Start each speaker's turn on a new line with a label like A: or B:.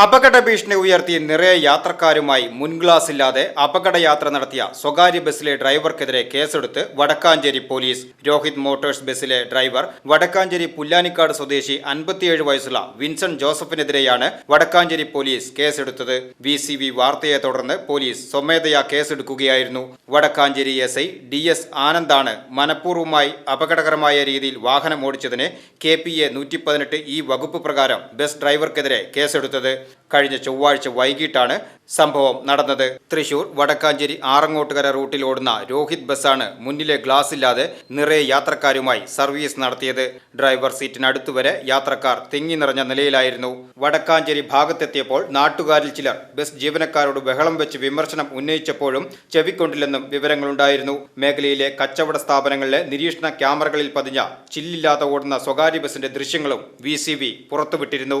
A: അപകട ഭീഷണി ഉയർത്തി നിറയെ യാത്രക്കാരുമായി മുൻഗ്ലാസ് ഇല്ലാതെ അപകടയാത്ര നടത്തിയ സ്വകാര്യ ബസ്സിലെ ഡ്രൈവർക്കെതിരെ കേസെടുത്ത് വടക്കാഞ്ചേരി പോലീസ്. രോഹിത് മോട്ടോഴ്സ് ബസ്സിലെ ഡ്രൈവർ വടക്കാഞ്ചേരി പുല്ലാനിക്കാട് സ്വദേശി അൻപത്തിയേഴ് വയസ്സുള്ള വിൻസെന്റ് ജോസഫിനെതിരെയാണ് വടക്കാഞ്ചേരി പോലീസ് കേസെടുത്തത്. വി സി വി വാർത്തയെ തുടർന്ന് പോലീസ് സ്വമേധയാ കേസെടുക്കുകയായിരുന്നു. Vadakkanchery S I D S ആനന്ദാണ് മനഃപൂർവമായി അപകടകരമായ രീതിയിൽ വാഹനം ഓടിച്ചതിന് കെ പി എ നൂറ്റി പതിനെട്ട് ഈ വകുപ്പ് പ്രകാരം ബസ് ഡ്രൈവർക്കെതിരെ കേസെടുത്തത്. കഴിഞ്ഞ ചൊവ്വാഴ്ച വൈകിട്ടാണ് സംഭവം നടന്നത്. തൃശൂർ വടക്കാഞ്ചേരി ആറങ്ങോട്ടുകര റൂട്ടിൽ ഓടുന്ന രോഹിത് ബസ്സാണ് മുന്നിലെ ഗ്ലാസ് ഇല്ലാതെ നിറയെ യാത്രക്കാരുമായി സർവീസ് നടത്തിയത്. ഡ്രൈവർ സീറ്റിനടുത്തുവരെ യാത്രക്കാർ തിങ്ങി നിറഞ്ഞ നിലയിലായിരുന്നു. വടക്കാഞ്ചേരി ഭാഗത്തെത്തിയപ്പോൾ നാട്ടുകാരിൽ ചിലർ ബസ് ജീവനക്കാരോട് ബഹളം വെച്ച് വിമർശനം ഉന്നയിച്ചപ്പോഴും ചെവിക്കൊണ്ടില്ലെന്നും വിവരങ്ങളുണ്ടായിരുന്നു. മേഖലയിലെ കച്ചവട സ്ഥാപനങ്ങളിലെ നിരീക്ഷണ ക്യാമറകളിൽ പതിഞ്ഞ ചില്ലില്ലാതെ ഓടുന്ന സ്വകാര്യ ബസിന്റെ ദൃശ്യങ്ങളും വി പുറത്തുവിട്ടിരുന്നു.